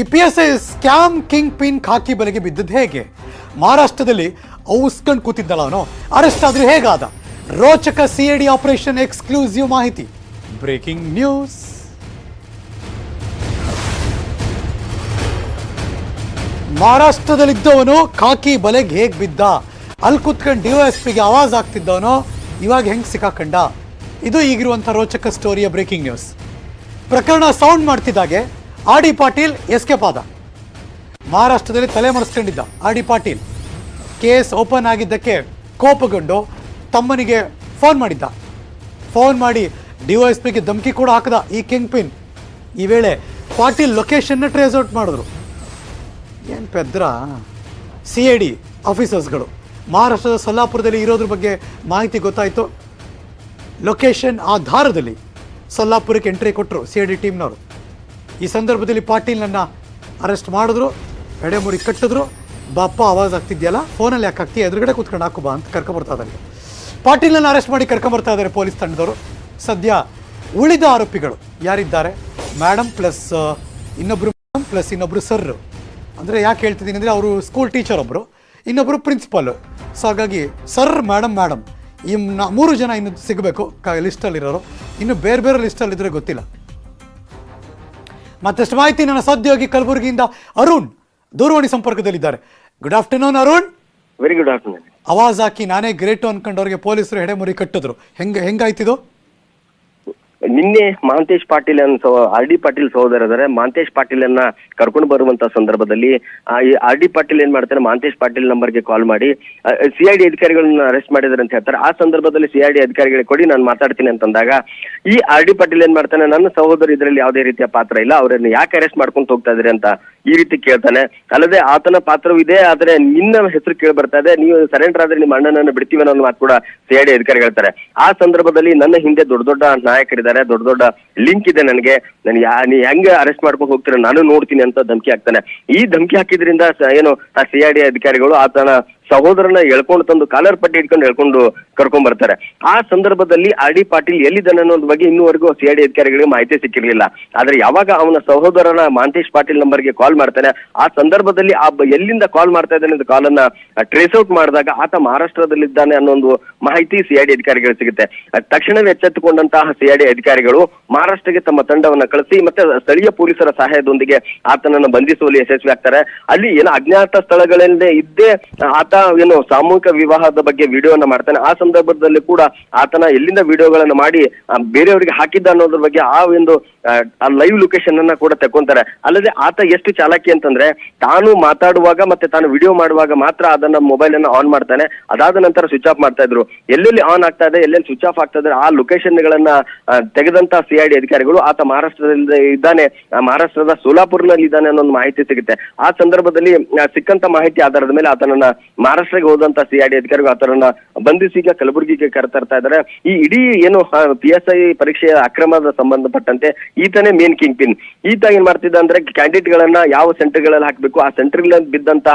ಈ P S I scam kingpin ಖಾಕಿ ಬಲೆಗೆ ಬಿದ್ದದ್ದು ಹೇಗೆ? ಮಹಾರಾಷ್ಟ್ರದಲ್ಲಿ ಔಸ್ಕಂಡ್ ಕೂತಿದ್ದಲ್ಲ ಅವನು. ಅರೆಸ್ಟ್ ಆದ್ರೆ ಹೇಗಾದ? ರೋಚಕ C A D operation exclusive ಮಾಹಿತಿ. ಬ್ರೇಕಿಂಗ್ ನ್ಯೂಸ್ ಮಹಾರಾಷ್ಟ್ರದಲ್ಲಿದ್ದವನು ಖಾಕಿ ಬಲೆಗೆ ಹೇಗೆ ಬಿದ್ದ? ಅಲ್ಲಿ ಕುತ್ಕೊಂಡು ಡಿ ಎಸ್ ಪಿಗೆ ಆವಾಜ್ ಆಗ್ತಿದ್ದವನು. ಇವಾಗ ಹೆಂಗೆ ಸಿಕ್ಕಾಕಂಡ? ಇದು ಈಗಿರುವಂಥ ರೋಚಕ ಸ್ಟೋರಿಯ ಬ್ರೇಕಿಂಗ್ ನ್ಯೂಸ್ ಪ್ರಕರಣ ಸೌಂಡ್ ಮಾಡ್ತಿದ್ದಾಗೆ. ಆರ್ ಡಿ ಪಾಟೀಲ್ ಎಸ್ಕೇಪ್ ಆದ ಮಹಾರಾಷ್ಟ್ರದಲ್ಲಿ ತಲೆ ಮರೆಸ್ಕೊಂಡಿದ್ದ R D Patil case open ಆಗಿದ್ದಕ್ಕೆ ಕೋಪಗೊಂಡು ತಮ್ಮನಿಗೆ ಫೋನ್ ಮಾಡಿದ್ದ. ಫೋನ್ ಮಾಡಿ ಡಿ ಎಸ್ ಪಿಗೆ ಧಮಕಿ ಕೂಡ ಹಾಕದ ಈ ಕಿಂಗ್ ಪಿನ್ ಈ ವೇಳೆ ಪಾಟೀಲ್ ಲೊಕೇಶನ್ನ ಟ್ರೇಸ್ ಔಟ್ ಮಾಡಿದ್ರು. ಏನು ಪೆದ್ರ? ಸಿ ಎ ಡಿ ಆಫೀಸರ್ಸ್ಗಳು. ಮಹಾರಾಷ್ಟ್ರದ ಸೊಲ್ಲಾಪುರದಲ್ಲಿ ಇರೋದ್ರ ಬಗ್ಗೆ ಮಾಹಿತಿ ಗೊತ್ತಾಯಿತು. ಲೊಕೇಶನ್ ಆಧಾರದಲ್ಲಿ ಸೊಲ್ಲಾಪುರಕ್ಕೆ ಎಂಟ್ರಿ ಕೊಟ್ಟರು ಸಿ ಎ ಡಿ ಟೀಮ್ನವರು. ಈ ಸಂದರ್ಭದಲ್ಲಿ ಪಾಟೀಲ್ನನ್ನು ಅರೆಸ್ಟ್ ಮಾಡಿದ್ರು, ಎಡೆಮುಡಿ ಕಟ್ಟಿದ್ರು. ಬಾಪ್ಪ ಆವಾಜ್ ಆಗ್ತಿದ್ಯಲ್ಲ? ಫೋನಲ್ಲಿ ಯಾಕೆ ಹಾಕ್ತಿ ಎದುರುಗಡೆ ಕೂತ್ಕೊಂಡು ಹಾಕು ಬಾ ಅಂತ ಕರ್ಕೊಬರ್ತಾ ಇದ್ದಾರೆ. ಪಾಟೀಲ್ನನ್ನು ಅರೆಸ್ಟ್ ಮಾಡಿ ಕರ್ಕೊಂಬರ್ತಾ ಇದ್ದಾರೆ ಪೊಲೀಸ್ ತಂಡದವರು. ಸದ್ಯ ಉಳಿದ ಆರೋಪಿಗಳು ಯಾರಿದ್ದಾರೆ? ಮೇಡಮ್ ಪ್ಲಸ್ ಇನ್ನೊಬ್ಬರು ಮೇಡಮ್ ಪ್ಲಸ್ ಇನ್ನೊಬ್ರು ಸರ್ ಅಂದರೆ ಯಾಕೆ ಹೇಳ್ತಿದ್ದೀನಿ ಅಂದರೆ ಅವರು ಸ್ಕೂಲ್ ಟೀಚರ್ ಒಬ್ಬರು ಇನ್ನೊಬ್ಬರು ಪ್ರಿನ್ಸಿಪಾಲು ಸೊ ಹಾಗಾಗಿ ಸರ್ ಮೇಡಮ್ ಮೇಡಮ್ ಈ ಮೂರು ಜನ ಇನ್ನು ಸಿಗಬೇಕು. ಕ ಲಿಸ್ಟಲ್ಲಿರೋರು ಇನ್ನು ಬೇರೆ ಬೇರೆ ಲಿಸ್ಟಲ್ಲಿದ್ದರೆ ಗೊತ್ತಿಲ್ಲ. ಮತ್ತಷ್ಟು ಮಾಹಿತಿ ನನ್ನ ಸದ್ಯೋಗಿ ಕಲಬುರಗಿಯಿಂದ ಅರುಣ್ ದೂರವಾಣಿ ಸಂಪರ್ಕದಲ್ಲಿದ್ದಾರೆ. Good afternoon Arun. Very good afternoon ಅವಾಜ್ ಹಾಕಿ ನಾನೇ ಗ್ರೇಟು ಅನ್ಕೊಂಡವ್ರಿಗೆ ಪೊಲೀಸರು ಹೆಡೆಮುರಿ ಕಟ್ಟಿದ್ರು. ಹೆಂಗೆ ಹೆಂಗಾಯ್ತಿದು? ನಿನ್ನೆ ಮಹಾಂತೇಶ್ ಪಾಟೀಲ್ ಅನ್ನ ಆರ್ ಡಿ ಪಾಟೀಲ್ ಸಹೋದರ ಇದಾರೆ. ಮಹಾಂತೇಶ್ ಪಾಟೀಲ್ ಅನ್ನ ಕರ್ಕೊಂಡು ಬರುವಂತ ಸಂದರ್ಭದಲ್ಲಿ ಆರ್ ಡಿ ಪಾಟೀಲ್ ಏನ್ ಮಾಡ್ತಾರೆ, ಮಹಾಂತೇಶ್ ಪಾಟೀಲ್ ನಂಬರ್ಗೆ ಕಾಲ್ ಮಾಡಿ ಸಿ ಐ ಡಿ ಅಧಿಕಾರಿಗಳನ್ನ ಅರೆಸ್ಟ್ ಮಾಡಿದಾರೆ ಅಂತ ಹೇಳ್ತಾರೆ. ಆ ಸಂದರ್ಭದಲ್ಲಿ ಸಿ ಐ ಡಿ ಅಧಿಕಾರಿಗಳಿಗೆ ಕೊಡಿ, ನಾನು ಮಾತಾಡ್ತೀನಿ ಅಂತಂದಾಗ, ಈ ಆರ್ ಡಿ ಪಾಟೀಲ್ ಏನ್ ಮಾಡ್ತಾನೆ, ನನ್ನ ಸಹೋದರ ಇದರಲ್ಲಿ ಯಾವುದೇ ರೀತಿಯ ಪಾತ್ರ ಇಲ್ಲ, ಅವರನ್ನು ಯಾಕೆ ಅರೆಸ್ಟ್ ಮಾಡ್ಕೊಂಡು ಹೋಗ್ತಾ ಇದ್ರಿ ಅಂತ ಈ ರೀತಿ ಕೇಳ್ತಾನೆ. ಅಲ್ಲದೆ ಆತನ ಪಾತ್ರವೂ ಇದೆ, ಆದ್ರೆ ನಿನ್ನ ಹೆಸರು ಕೇಳಿ ಬರ್ತಾ ಇದೆ, ನೀವು ಸರೆಂಡರ್ ಆದ್ರೆ ನಿಮ್ಮ ಅಣ್ಣನನ್ನು ಬಿಡ್ತೀವಿ ಅನ್ನೋ ಮಾತು ಕೂಡ ಸಿ ಐ ಡಿ ಅಧಿಕಾರಿ ಹೇಳ್ತಾರೆ. ಆ ಸಂದರ್ಭದಲ್ಲಿ ನನ್ನ ಹಿಂದೆ ದೊಡ್ಡ ದೊಡ್ಡ ನಾಯಕರಿದ್ದಾರೆ. ದೊಡ್ಡ ದೊಡ್ಡ ಲಿಂಕ್ ಇದೆ ನನಗೆ. ನನ್ ಯಾ, ನೀ ಹೆಂಗೆ ಅರೆಸ್ಟ್ ಮಾಡ್ಕೊಂಡು ಹೋಗ್ತೀರ, ನಾನು ನೋಡ್ತೀನಿ ಅಂತ ಧಮಕಿ ಹಾಕ್ತಾನೆ. ಈ ಧಮಕಿ ಹಾಕಿದ್ರಿಂದ ಏನು, ಆ ಸಿ ಐ ಡಿ ಅಧಿಕಾರಿಗಳು ಆತನ ಸಹೋದರನ ಎಳ್ಕೊಂಡು ತಂದು ಕಾಲರ್ ಪಟ್ಟಿ ಇಟ್ಕೊಂಡು ಎಳ್ಕೊಂಡು ಕರ್ಕೊಂಡ್ ಬರ್ತಾರೆ. ಆ ಸಂದರ್ಭದಲ್ಲಿ ಆರ್ ಡಿ ಪಾಟೀಲ್ ಎಲ್ಲಿದ್ದಾನೆ ಅನ್ನೋದ್ ಬಗ್ಗೆ ಇನ್ನೂವರೆಗೂ ಸಿ ಐ ಡಿ ಅಧಿಕಾರಿಗಳಿಗೆ ಮಾಹಿತಿ ಸಿಕ್ಕಿರ್ಲಿಲ್ಲ. ಆದ್ರೆ ಯಾವಾಗ ಅವನ ಸಹೋದರನ ಮಾಂತೇಶ್ ಪಾಟೀಲ್ ನಂಬರ್ಗೆ ಕಾಲ್ ಮಾಡ್ತಾನೆ, ಆ ಸಂದರ್ಭದಲ್ಲಿ ಆ ಎಲ್ಲಿಂದ ಕಾಲ್ ಮಾಡ್ತಾ ಇದ್ದಾನೆ ಅಂತ ಕಾಲನ್ನ ಟ್ರೇಸ್ ಔಟ್ ಮಾಡಿದಾಗ ಆತ ಮಹಾರಾಷ್ಟ್ರದಲ್ಲಿದ್ದಾನೆ ಅನ್ನೋ ಒಂದು ಮಾಹಿತಿ ಸಿ ಐ ಡಿ ಅಧಿಕಾರಿಗಳಿಗೆ ಸಿಗುತ್ತೆ. ತಕ್ಷಣವೇ ಎಚ್ಚೆತ್ತುಕೊಂಡಂತಹ ಸಿ ಐ ಡಿ ಅಧಿಕಾರಿಗಳು ಮಹಾರಾಷ್ಟ್ರಕ್ಕೆ ತಮ್ಮ ತಂಡವನ್ನ ಕಳಿಸಿ ಮತ್ತೆ ಸ್ಥಳೀಯ ಪೊಲೀಸರ ಸಹಾಯದೊಂದಿಗೆ ಆತನನ್ನ ಬಂಧಿಸುವಲ್ಲಿ ಯಶಸ್ವಿ ಆಗ್ತಾರೆ. ಅಲ್ಲಿ ಏನೋ ಅಜ್ಞಾತ ಸ್ಥಳಗಳಲ್ಲೇ ಇದ್ದೇ ಆತ ಏನು ಸಾಮೂಹಿಕ ವಿವಾಹದ ಬಗ್ಗೆ ವಿಡಿಯೋನ ಮಾಡ್ತಾನೆ. ಆ ಸಂದರ್ಭದಲ್ಲಿ ಕೂಡ ಆತನ ಎಲ್ಲಿಂದ ವಿಡಿಯೋಗಳನ್ನು ಮಾಡಿ ಬೇರೆಯವರಿಗೆ ಹಾಕಿದ್ದ ಅನ್ನೋದ್ರ ಬಗ್ಗೆ ಆ ಒಂದು, ಆ ಲೈವ್ ಲೊಕೇಶನ್ ಅನ್ನ ಕೂಡ ತಕೊಂತಾರೆ ಅಲ್ಲದೆ ಆತ ಎಷ್ಟು ಚಾಲಕಿ ಅಂತಂದ್ರೆ ತಾನು ಮಾತಾಡುವಾಗ ಮತ್ತೆ ತಾನು ವಿಡಿಯೋ ಮಾಡುವಾಗ ಮಾತ್ರ ಅದನ್ನ ಮೊಬೈಲ್ ಅನ್ನ ಆನ್ ಮಾಡ್ತಾನೆ. ಅದಾದ ನಂತರ ಸ್ವಿಚ್ ಆಫ್ ಮಾಡ್ತಾ ಇದ್ರು. ಎಲ್ಲೆಲ್ಲಿ ಆನ್ ಆಗ್ತಾ ಇದೆ, ಎಲ್ಲೆಲ್ಲಿ ಸ್ವಿಚ್ ಆಫ್ ಆಗ್ತಾ ಇದ್ರೆ ಆ ಲೊಕೇಶನ್ ಗಳನ್ನ ತೆಗೆದಂತ ಸಿ ಐ ಡಿ ಅಧಿಕಾರಿಗಳು ಆತ ಮಹಾರಾಷ್ಟ್ರದಲ್ಲಿ ಇದ್ದಾನೆ. ಮಹಾರಾಷ್ಟ್ರದ ಸೋಲಾಪುರ್ನಲ್ಲಿ ಇದ್ದಾನೆ ಅನ್ನೋ ಮಾಹಿತಿ ಸಿಗುತ್ತೆ. ಆ ಸಂದರ್ಭದಲ್ಲಿ ಸಿಕ್ಕಂತ ಮಾಹಿತಿ ಆಧಾರದ ಮೇಲೆ ಆತನನ್ನ ಮಹಾರಾಷ್ಟ್ರಕ್ಕೆ ಹೋದಂತ ಸಿ ಆರ್ ಡಿ ಅಧಿಕಾರಿಗಳು ಆತರನ್ನ ಬಂಧಿಸಿ ಈಗ ಕಲಬುರಗಿಗೆ ಕರೆತರ್ತಾ ಇದ್ದಾರೆ. ಈ ಇಡೀ ಏನು ಪಿ ಎಸ್ ಐ ಪರೀಕ್ಷೆಯ ಅಕ್ರಮದ ಸಂಬಂಧಪಟ್ಟಂತೆ ಈತನೇ ಮೇನ್ ಕಿಂಗ್ ಪಿನ್ ಈತ ಏನ್ ಮಾಡ್ತಿದ್ದ ಅಂದ್ರೆ ಕ್ಯಾಂಡಿಡೇಟ್ ಗಳನ್ನ ಯಾವ ಸೆಂಟರ್ಗಳಲ್ಲಿ ಹಾಕ್ಬೇಕು? ಆ ಸೆಂಟರ್ ಬಿದ್ದಂತ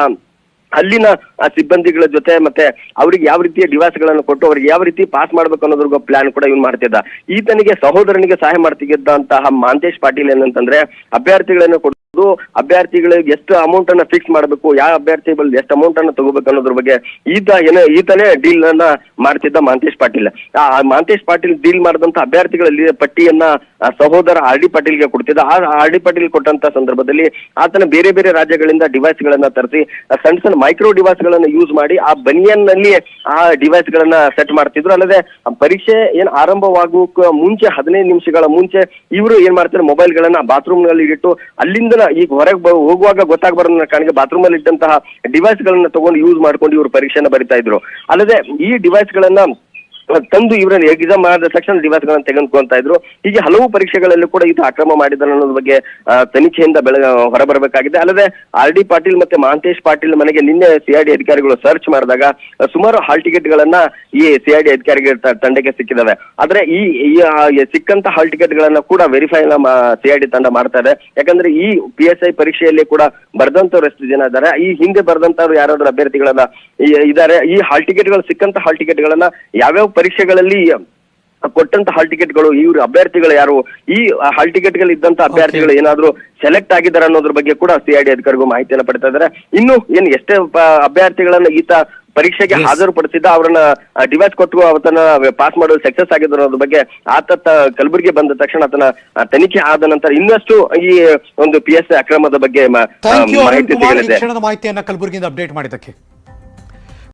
ಅಲ್ಲಿನ, ಆ, ಸಿಬ್ಬಂದಿಗಳ ಜೊತೆ ಮತ್ತೆ ಅವ್ರಿಗೆ ಯಾವ ರೀತಿಯ ಡಿವೈಸ್ಗಳನ್ನು ಕೊಟ್ಟು ಅವ್ರಿಗೆ ಯಾವ ರೀತಿ ಪಾಸ್ ಮಾಡ್ಬೇಕು ಅನ್ನೋದ್ರ ಪ್ಲಾನ್ ಕೂಡ ಇವ್ನು ಮಾಡ್ತಿದ್ದ. ಈತನಿಗೆ ಸಹೋದರನಿಗೆ ಸಹಾಯ ಮಾಡ್ತಿದ್ದಂತಹ ಮಾಂತೇಶ್ ಪಾಟೀಲ್ ಏನಂತಂದ್ರೆ ಅಭ್ಯರ್ಥಿಗಳನ್ನು ಕೊಟ್ಟು ಅಭ್ಯರ್ಥಿಗಳಿಗೆ ಎಷ್ಟು ಅಮೌಂಟ್ ಅನ್ನ ಫಿಕ್ಸ್ ಮಾಡಬೇಕು, ಯಾವ ಅಭ್ಯರ್ಥಿ ಅಭ್ಯರ್ಥಿಗಳು ಎಷ್ಟು ಅಮೌಂಟ್ ಅನ್ನ ತಗೋಬೇಕು ಅನ್ನೋದ್ರ ಬಗ್ಗೆ ಈತ ಏನ ಈತನೇ ಡೀಲ್ ಅನ್ನ ಮಾಡ್ತಿದ್ದ ಮಾಂತೇಶ್ ಪಾಟೀಲ್. ಆ ಮಾಂತೇಶ್ ಪಾಟೀಲ್ ಡೀಲ್ ಮಾಡಿದಂತ ಅಭ್ಯರ್ಥಿಗಳಲ್ಲಿ ಪಟ್ಟಿಯನ್ನ ಸಹೋದರ ಆರ್ ಡಿ ಪಾಟೀಲ್ಗೆ ಕೊಡ್ತಿದ್ದ. ಆ ಆರ್ ಡಿ ಪಾಟೀಲ್ ಕೊಟ್ಟಂತ ಸಂದರ್ಭದಲ್ಲಿ ಆತನ ಬೇರೆ ಬೇರೆ ರಾಜ್ಯಗಳಿಂದ ಡಿವೈಸ್ ಗಳನ್ನ ತರಿಸಿ ಸಣ್ಣ ಸಣ್ಣ ಮೈಕ್ರೋ ಡಿವೈಸ್ ಗಳನ್ನ ಯೂಸ್ ಮಾಡಿ, ಆ ಬನಿಯನ್ನಲ್ಲಿ ಆ ಡಿವೈಸ್ ಗಳನ್ನ ಸೆಟ್ ಮಾಡ್ತಿದ್ರು. ಅಲ್ಲದೆ ಪರೀಕ್ಷೆ ಏನ್ ಆರಂಭವಾಗುವ ಮುಂಚೆ ಹದಿನೈದು ನಿಮಿಷಗಳ ಮುಂಚೆ ಇವರು ಏನ್ ಮಾಡ್ತಾರೆ ಮೊಬೈಲ್ ಗಳನ್ನ ಬಾತ್ರೂಮ್ನಲ್ಲಿ ಇಟ್ಟು ಅಲ್ಲಿಂದ ಈಗ ಹೊರಗೆ ಹೋಗುವಾಗ ಗೊತ್ತಾಗಬಾರ್ದು ಕಾಣಿಗೆ ಬಾತ್ರೂಮ್ ಅಲ್ಲಿ ಇದ್ದಂತಹ ಡಿವೈಸ್ ಗಳನ್ನ ತಗೊಂಡು ಯೂಸ್ ಮಾಡ್ಕೊಂಡು ಇವರು ಪರೀಕ್ಷೆನ ಬರಿತಾ ಇದ್ರು. ಅಲ್ಲದೆ ಈ ಡಿವೈಸ್ ಗಳನ್ನ ತಂದು ಇವರನ್ನು ಎಕ್ಸಾಮ್ ಮಾಡಿದ ತಕ್ಷಣ ದಿವಸಗಳನ್ನು ಗಳನ್ನ ತೆಗೆದುಕೊಂತ ಇದ್ರು. ಹೀಗೆ ಹಲವು ಪರೀಕ್ಷೆಗಳಲ್ಲಿ ಕೂಡ ಇದು ಅಕ್ರಮ ಮಾಡಿದ ಅನ್ನೋದ್ರ ಬಗ್ಗೆ ತನಿಖೆಯಿಂದ ಬೆಳ, ಹೊರಬರಬೇಕಾಗಿದೆ. ಅಲ್ಲದೆ ಆರ್ ಡಿ ಪಾಟೀಲ್ ಮತ್ತೆ ಮಹಾಂತೇಶ್ ಪಾಟೀಲ್ ಮನೆಗೆ ನಿನ್ನೆ ಸಿಐಡಿ ಅಧಿಕಾರಿಗಳು ಸರ್ಚ್ ಮಾಡಿದಾಗ ಸುಮಾರು ಹಾಲ್ ಟಿಕೆಟ್ ಗಳನ್ನ ಈ ಸಿಐಡಿ ಅಧಿಕಾರಿಗಳ ತಂಡಕ್ಕೆ ಸಿಕ್ಕಿದಾವೆ. ಆದ್ರೆ ಈ ಸಿಕ್ಕಂತ ಹಾಲ್ ಟಿಕೆಟ್ ಗಳನ್ನ ಕೂಡ ವೆರಿಫೈ ಸಿಐಡಿ ತಂಡ ಮಾಡ್ತಾ ಇದೆ. ಯಾಕಂದ್ರೆ ಈ ಪಿ ಎಸ್ ಐ ಪರೀಕ್ಷೆಯಲ್ಲಿ ಕೂಡ ಬರ್ದಂತವ್ರು ಎಷ್ಟು ಜನ ಇದ್ದಾರೆ. ಈ ಹಿಂದೆ ಬರ್ದಂತವ್ರು ಯಾರಾದ್ರೂ ಅಭ್ಯರ್ಥಿಗಳನ್ನ ಇದಾರೆ. ಈ ಹಾಲ್ ಟಿಕೆಟ್ಗಳು ಸಿಕ್ಕಂತ ಹಾಲ್ ಟಿಕೆಟ್ಗಳನ್ನ ಯಾವ್ಯಾವ ಪರೀಕ್ಷೆಗಳಲ್ಲಿ ಕೊಟ್ಟಂತ ಹಾಲ್ ಟಿಕೆಟ್ಗಳು ಇವ್ರ ಅಭ್ಯರ್ಥಿಗಳು ಯಾರು ಈ ಹಾಲ್ ಟಿಕೆಟ್ಗಳು ಇದ್ದಂತ ಅಭ್ಯರ್ಥಿಗಳು ಏನಾದ್ರು ಸೆಲೆಕ್ಟ್ ಆಗಿದ್ದಾರೆ ಅನ್ನೋದ್ರ ಬಗ್ಗೆ ಕೂಡ ಸಿಐಡಿ ಅಧಿಕಾರಿಗಳು ಮಾಹಿತಿಯನ್ನು ಪಡಿತಾ ಇದ್ದಾರೆ. ಇನ್ನು ಏನ್ ಎಷ್ಟೇ ಅಭ್ಯರ್ಥಿಗಳನ್ನ ಈತ ಪರೀಕ್ಷೆಗೆ ಹಾಜರು ಹಾಜರುಪಡಿಸಿದ್ದ ಅವರನ್ನ ಡಿವೈಸ್ ಕೊಟ್ಟು ಅವತನ ಪಾಸ್ ಮಾಡಲು ಸಕ್ಸಸ್ ಆಗಿದ್ರು ಅನ್ನೋದ್ರ ಬಗ್ಗೆ ಆತ ಕಲಬುರಗಿ ಬಂದ ತಕ್ಷಣ ಆತನ ತನಿಖೆ ಆದ ನಂತರ ಇನ್ನಷ್ಟು ಈ ಒಂದು ಪಿ ಎಸ್ ಅಕ್ರಮದ ಬಗ್ಗೆ ಮಾಹಿತಿ ಸಿಗಲಿದೆ. ಮಾಹಿತಿಯನ್ನ ಕಲಬುರಗಿಯಿಂದ ಅಪ್ಡೇಟ್ ಮಾಡಿದ್ದಕ್ಕೆ.